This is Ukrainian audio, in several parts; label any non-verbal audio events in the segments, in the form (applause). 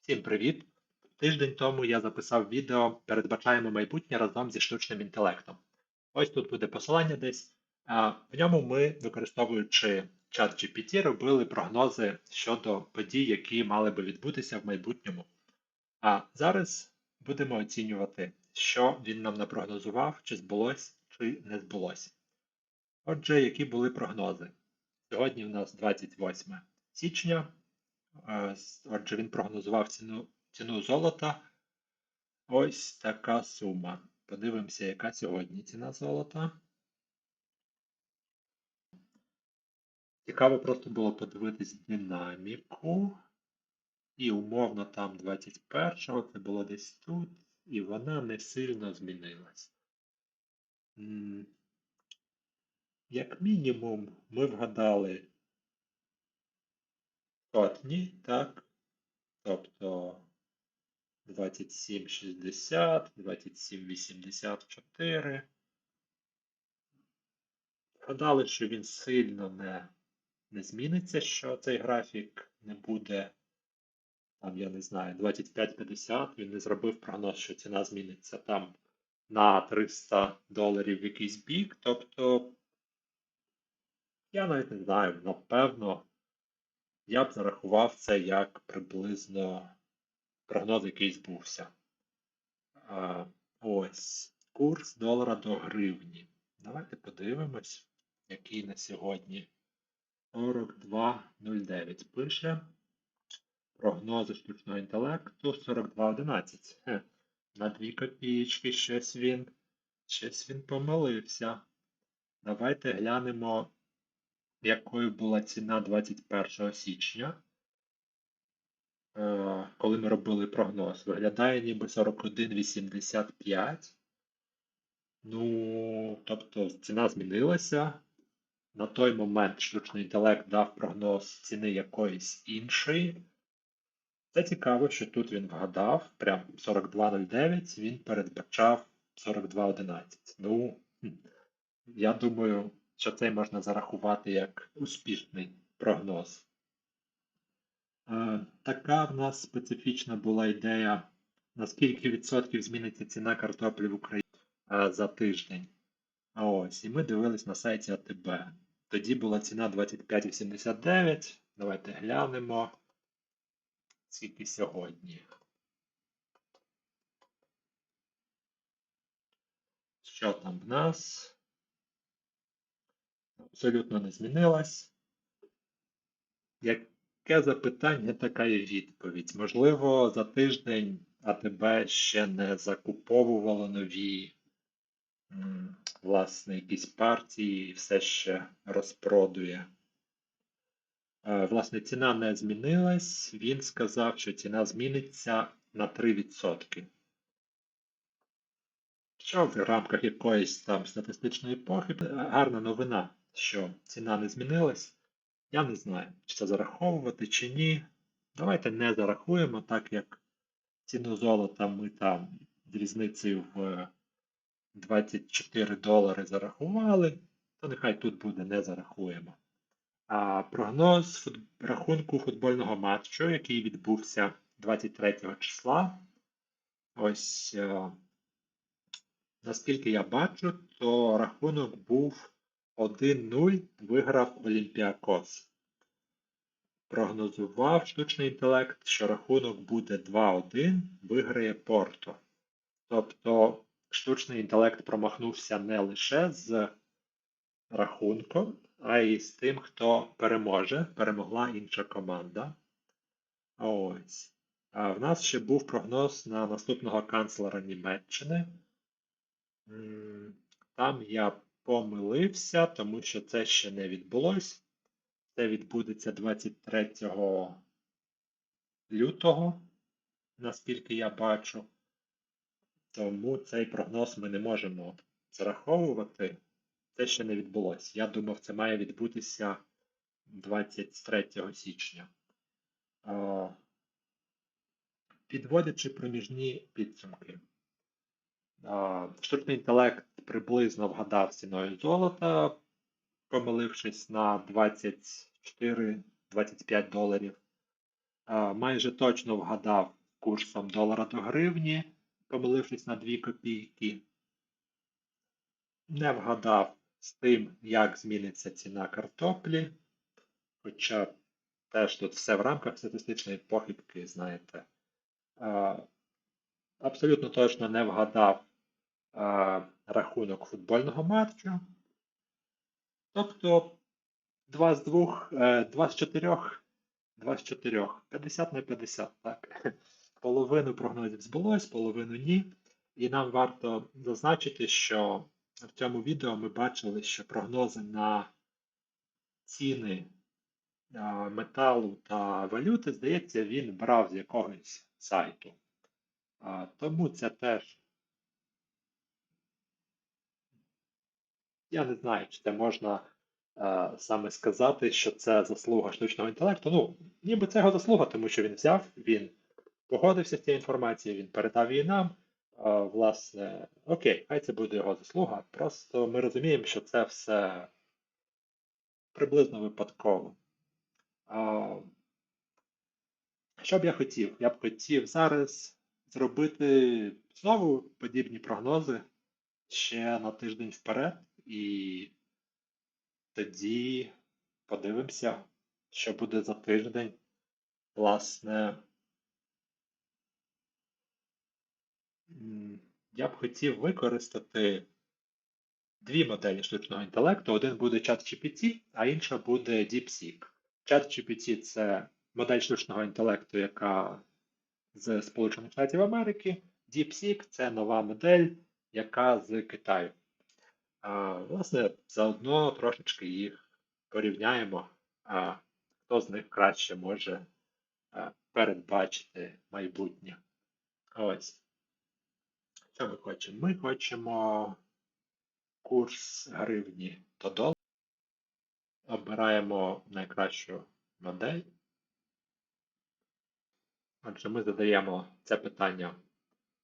Всім привіт! Тиждень тому я записав відео Передбачаємо майбутнє разом зі штучним інтелектом. Ось тут буде посилання десь. В ньому ми, використовуючи чат GPT, робили прогнози щодо подій, які мали би відбутися в майбутньому. А зараз будемо оцінювати, що він нам напрогнозував, чи збулось, чи не збулось. Отже, які були прогнози? Сьогодні в нас 28 січня. Е, Отже, він прогнозував ціну, ціну золота. Ось така сума. Подивимося, яка сьогодні ціна золота. Цікаво просто було подивитись динаміку. І умовно там 21-го, це було десь тут, і вона не сильно змінилась. Як мінімум, ми вгадали сотні, так? Тобто 27,60, 27,84. Вгадали, що він сильно не, не зміниться, що цей графік не буде, там, я не знаю, 25,50. Він не зробив прогноз, що ціна зміниться там на 300 доларів в якийсь бік. Тобто, я навіть не знаю, напевно, я б зарахував це як приблизно прогноз, який збувся. А, ось курс долара до гривні. Давайте подивимось, який на сьогодні 42,09 пише. Прогнози штучного інтелекту 42,11. На 2 копієчки щось він, щось він помилився. Давайте глянемо, якою була ціна 21 січня. Е, коли ми робили прогноз. Виглядає ніби 41,85. Ну, тобто ціна змінилася. На той момент штучний інтелект дав прогноз ціни якоїсь іншої. Це цікаво, що тут він вгадав, прям 42,09, він передбачав 42,11. Ну, я думаю, що це можна зарахувати як успішний прогноз. Е, Така в нас специфічна була ідея, на скільки відсотків зміниться ціна картоплі в Україні е, за тиждень. Ось, і ми дивились на сайті АТБ. Тоді була ціна 25,89. Давайте глянемо. Скільки сьогодні. Що там в нас? Абсолютно не змінилось. Яке запитання, така і відповідь. Можливо, за тиждень АТБ ще не закуповувало нові, власне, якісь партії і все ще розпродує. Е, Власне, ціна не змінилась. Він сказав, що ціна зміниться на 3%. Що в рамках якоїсь там статистичної епохи гарна новина, що ціна не змінилась. Я не знаю, чи це зараховувати, чи ні. Давайте не зарахуємо, так як ціну золота ми там з різницею в 24 долари зарахували, то нехай тут буде не зарахуємо. А прогноз фут... рахунку футбольного матчу, який відбувся 23 числа. Ось, е, наскільки я бачу, то рахунок був 1-0 виграв Олімпіакос. Прогнозував штучний інтелект, що рахунок буде 2-1, виграє Порто. Тобто штучний інтелект промахнувся не лише з рахунком, а й з тим, хто переможе. Перемогла інша команда. Ось. А в нас ще був прогноз на наступного канцлера Німеччини. Там я помилився, тому що це ще не відбулось. Це відбудеться 23 лютого, наскільки я бачу. Тому цей прогноз ми не можемо зараховувати. Це ще не відбулось. Я думав, це має відбутися 23 січня. Підводячи проміжні підсумки. Штучний інтелект приблизно вгадав ціною золота, помилившись на 24-25 доларів. майже точно вгадав курсом долара до гривні, помилившись на 2 копійки. Не вгадав з тим, як зміниться ціна картоплі. Хоча теж тут все в рамках статистичної похибки, знаєте. Абсолютно точно не вгадав рахунок футбольного матчу. Тобто 2 з 2, 2 з 4, 2 з 4, 50 на 50, так. (laughs) Половину прогнозів збулось, половину ні. І нам варто зазначити, що в цьому відео ми бачили, що прогнози на ціни е, металу та валюти, здається, він брав з якогось сайту. Тому це теж. Я не знаю, чи це можна е, саме сказати, що це заслуга штучного інтелекту. Ну, ніби це його заслуга, тому що він взяв, він погодився з цією інформацією, він передав її нам. Е, власне, окей, хай це буде його заслуга. Просто ми розуміємо, що це все приблизно випадково. А, що б я хотів? Я б хотів зараз зробити знову подібні прогнози ще на тиждень вперед, і тоді подивимося, що буде за тиждень. Власне, я б хотів використати дві моделі штучного інтелекту. Один буде ChatGPT, а інша буде DeepSeek. ChatGPT – це модель штучного інтелекту, яка з Сполучених Штатів Америки. DeepSeek це нова модель, яка з Китаю. А, Власне, заодно трошечки їх порівняємо, а, хто з них краще може а, передбачити майбутнє. Ось. Що ми хочемо? Ми хочемо курс гривні до долара. Обираємо найкращу модель. Отже, ми задаємо це питання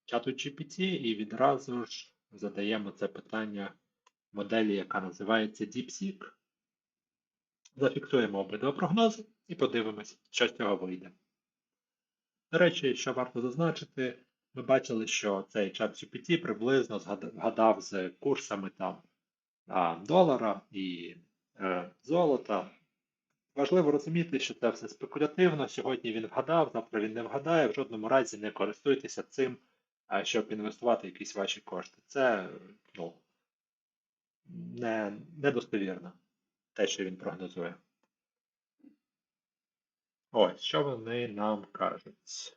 чату GPT і відразу ж задаємо це питання моделі, яка називається DeepSeek. Зафіксуємо обидва прогнози і подивимось, що з цього вийде. До речі, що варто зазначити, ми бачили, що цей чат GPT приблизно згадав з курсами там долара і е, золота. Важливо розуміти, що це все спекулятивно. Сьогодні він вгадав, завтра він не вгадає. В жодному разі не користуйтеся цим, щоб інвестувати якісь ваші кошти. Це ну, не, недостовірно, те, що він прогнозує. Ось, що вони нам кажуть.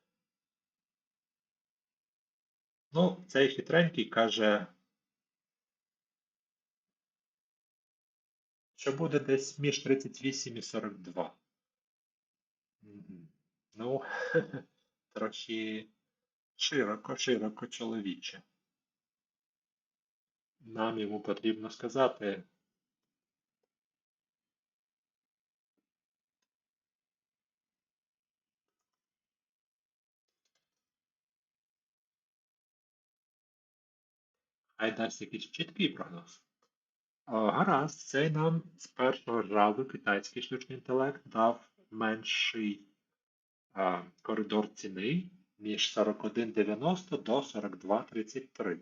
Ну, цей хитренький каже. що буде десь між 38 і 42. Ну, (laughs) трохи широко, широко чоловіче. Нам йому потрібно сказати. Хай дасть якийсь чіткий прогноз. Гаразд, цей нам з першого разу китайський штучний інтелект дав менший а, коридор ціни між 41,90 до 42,33.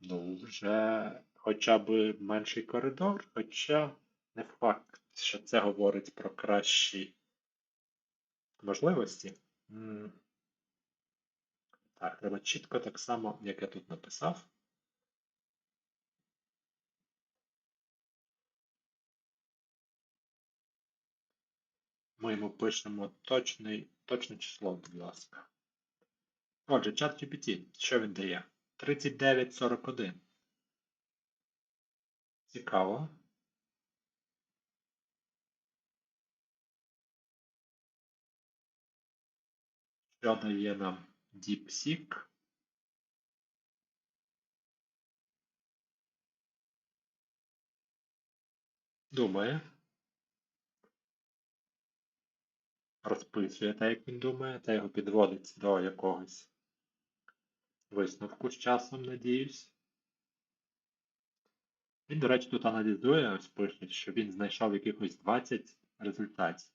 Ну, вже хоча б менший коридор, хоча не факт, що це говорить про кращі можливості. Так, треба чітко так само, як я тут написав. Ми йому пишемо точний, точне число, будь ласка. Отже, чат GPT, що він дає? 3941. Цікаво. Що дає нам DeepSeek? Думає. розписує те, як він думає, та його підводить до якогось висновку з часом, надіюсь. Він, до речі, тут аналізує, ось пише, що він знайшов якихось 20 результатів.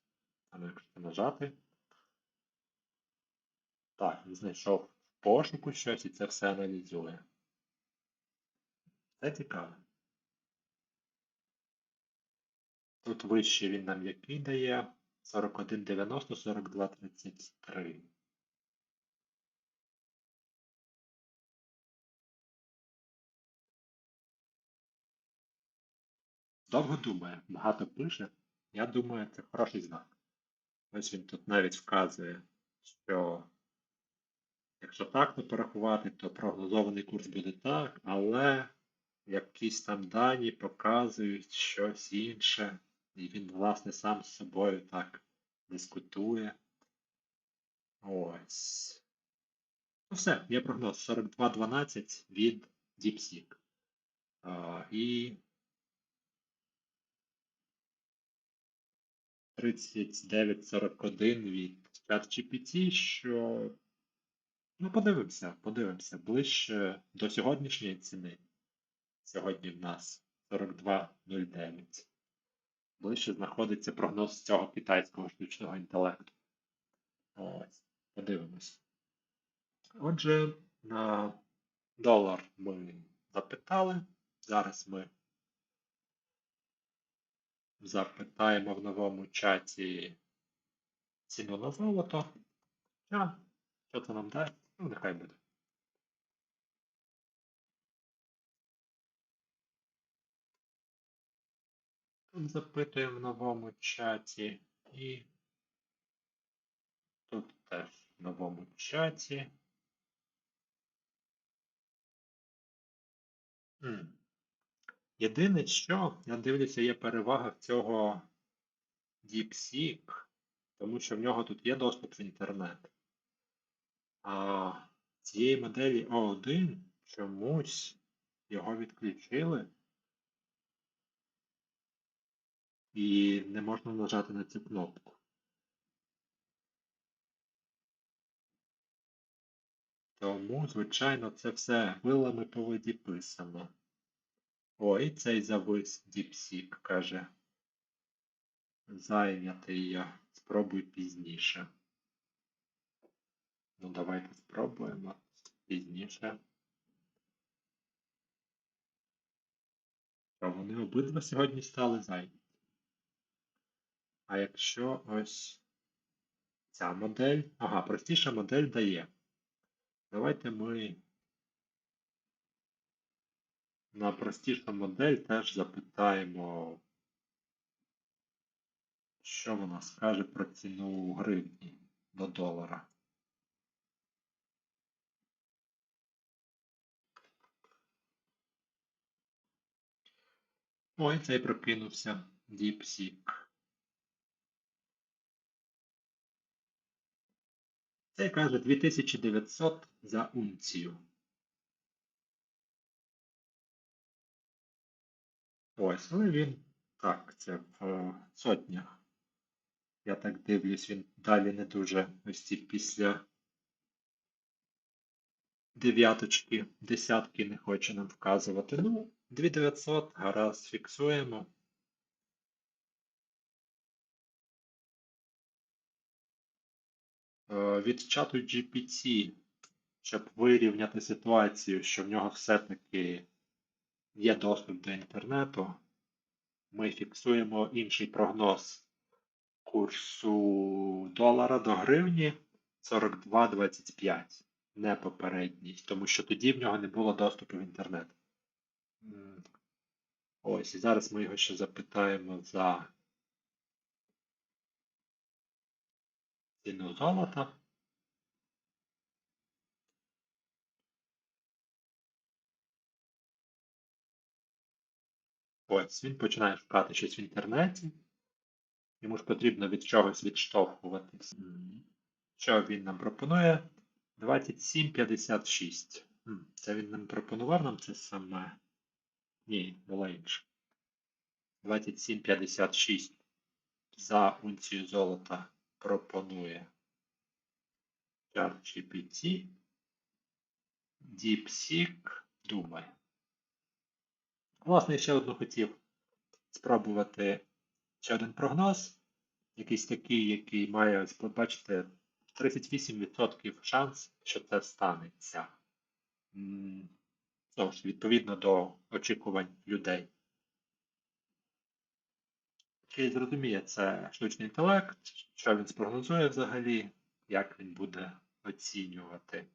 А ну, якщо нажати. Так, він знайшов в пошуку щось і це все аналізує. Це цікаво. Тут вище він нам який дає 41,90, 42,33. Довго думає, багато пише. Я думаю, це хороший знак. Ось він тут навіть вказує, що якщо так то порахувати, то прогнозований курс буде так, але якісь там дані показують щось інше. І він, власне, сам з собою так дискутує. Ось. Ну все, є прогноз 42.12 від DeepSeek. І 39.41 від ChatGPT, що. Ну, подивимося, подивимося. Ближче до сьогоднішньої ціни. Сьогодні в нас 42.09. Ближче знаходиться прогноз цього китайського штучного інтелекту. Ось, подивимось. Отже, на долар ми запитали. Зараз ми запитаємо в новому чаті ціну на золото. А, що це нам дасть? Ну, нехай буде. Тут запитуємо в новому чаті і тут теж в новому чаті. М. Єдине, що я дивлюся, є перевага в цього DeepSeek, тому що в нього тут є доступ в інтернет. А цієї моделі O1 чомусь його відключили. І не можна нажати на цю кнопку. Тому, звичайно, це все вилами по воді писано. Ой, цей завис DeepSeek каже. Зайнятий я. Спробуй пізніше. Ну, давайте спробуємо пізніше. Що вони обидва сьогодні стали зайняті. А якщо ось ця модель. Ага, простіша модель дає. Давайте ми на простішу модель теж запитаємо, що вона скаже про ціну гривні до долара. Ой, цей прокинувся DeepSeek. Цей каже 2900 за унцію. Ось, але він. Так, це в е, сотнях. Я так дивлюсь, він далі не дуже ось ці після дев'яточки, десятки не хоче нам вказувати. Ну, 2900, гаразд, фіксуємо. Е, від чату GPT, щоб вирівняти ситуацію, що в нього все-таки є доступ до інтернету, ми фіксуємо інший прогноз курсу долара до гривні 42,25, не попередній, тому що тоді в нього не було доступу в інтернет. Ось, і зараз ми його ще запитаємо за ціну золота. Ось, він починає шукати щось в інтернеті. Йому ж потрібно від чогось відштовхуватись. Що він нам пропонує? 27,56. Це він нам пропонував нам це саме. Ні, було інше. 27,56 за унцію золота пропонує ChatGPT. DeepSeek думає. Власне, ще одну хотів спробувати ще один прогноз. якийсь такий, який має, ось, бачите, 38% шанс, що це станеться. М, Знову ж, відповідно до очікувань людей. Чи зрозуміє це штучний інтелект, що він спрогнозує взагалі, як він буде оцінювати?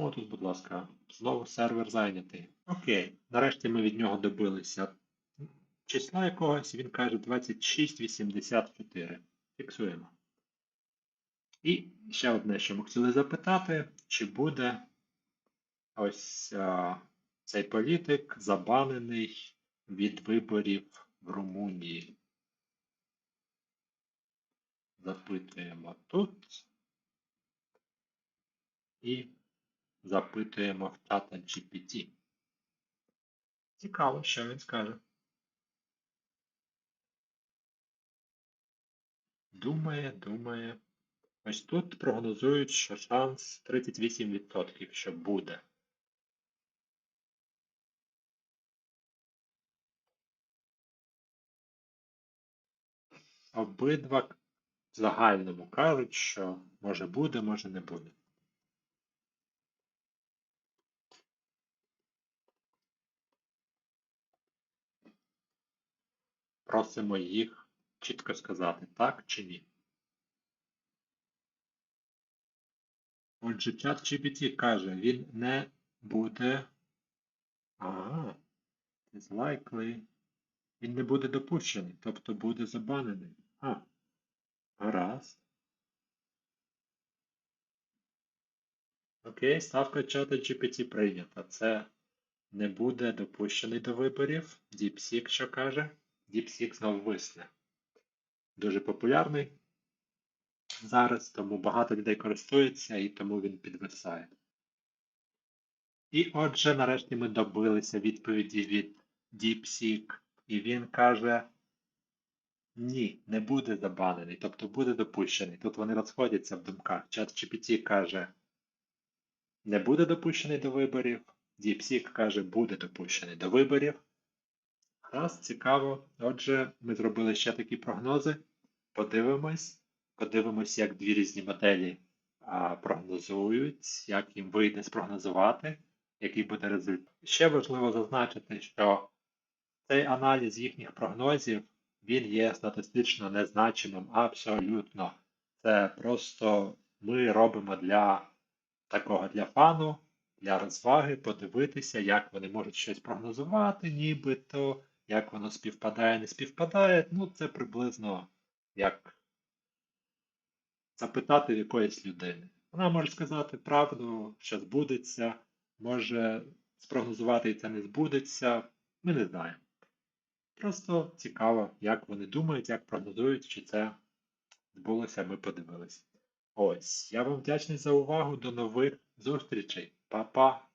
О, тут, будь ласка, знову сервер зайнятий. Окей, нарешті ми від нього добилися числа якогось, він каже 2684. Фіксуємо. І ще одне, що ми хотіли запитати, чи буде ось а, цей політик забанений від виборів в Румунії. Запитуємо тут і запитуємо в чата GPT. Цікаво, що він скаже. Думає, думає. Ось тут прогнозують, що шанс 38%, що буде. Обидва в загальному кажуть, що може буде, може не буде. Просимо їх чітко сказати, так чи ні. Отже, чат GPT каже, він не буде. Ага, is likely. Він не буде допущений, тобто буде забанений. А, гаразд. Окей, ставка чата GPT прийнята. Це не буде допущений до виборів. DeepSeek що каже? Знову висне. Дуже популярний зараз, тому багато людей користується і тому він підвисає. І отже, нарешті ми добилися відповіді від DeepSeek, і він каже: ні, не буде забанений, тобто буде допущений. Тут вони розходяться в думках. Чат GPT каже, не буде допущений до виборів. DeepSeek каже, буде допущений до виборів. Раз, цікаво. Отже, ми зробили ще такі прогнози. Подивимось. Подивимось, як дві різні моделі а, прогнозують, як їм вийде спрогнозувати, який буде результат. Ще важливо зазначити, що цей аналіз їхніх прогнозів він є статистично незначимим абсолютно. Це просто ми робимо для такого для фану, для розваги, подивитися, як вони можуть щось прогнозувати, нібито, як воно співпадає, не співпадає. Ну, це приблизно як запитати в якоїсь людини. Вона може сказати правду, що збудеться, може спрогнозувати і це не збудеться. Ми не знаємо. Просто цікаво, як вони думають, як прогнозують, чи це збулося, ми подивилися. Ось, я вам вдячний за увагу. До нових зустрічей. Па-па!